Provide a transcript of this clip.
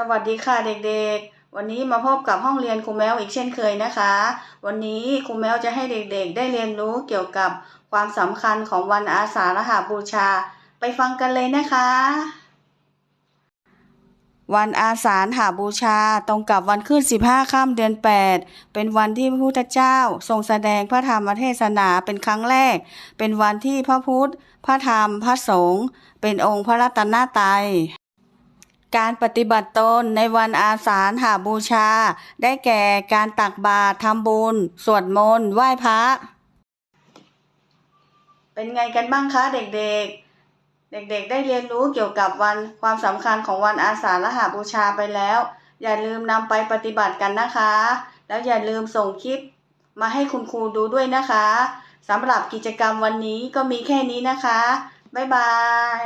สวัสดีค่ะเด็กๆ วันนี้มาพบกับห้องเรียนครูแมวอีกเช่นเคยนะคะ วันนี้ครูแมวจะให้เด็กๆ ได้เรียนรู้เกี่ยวกับความสำคัญของวันอาสาฬหบูชา ไปฟังกันเลยนะคะ วันอาสาฬหาบูชาตรงกับวันขึ้น 15 ค่ำเดือน 8 เป็นวันที่พระพุทธเจ้า ทรงแสดงพระธรรมเทศนาเป็นครั้งแรก เป็นวันที่พระพุทธ พระธรรม พระสงฆ์เป็นองค์พระรัตนตรัย การปฏิบัติตนในวันอาสาฬหาบูชา ได้แก่การตักบาตรทำบุญ สวดมนต์ไหว้พระ เป็นไงกันบ้างคะเด็กๆ เด็กๆ ได้เรียนรู้เกี่ยวกับวันความสำคัญของวันอาสาฬหาบูชาไปแล้ว อย่าลืมนำไปปฏิบัติกันนะคะ แล้วอย่าลืมส่งคลิปมาให้คุณครูดูด้วยนะคะสำหรับกิจกรรมวันนี้ก็มีแค่นี้นะคะ บ๊ายบาย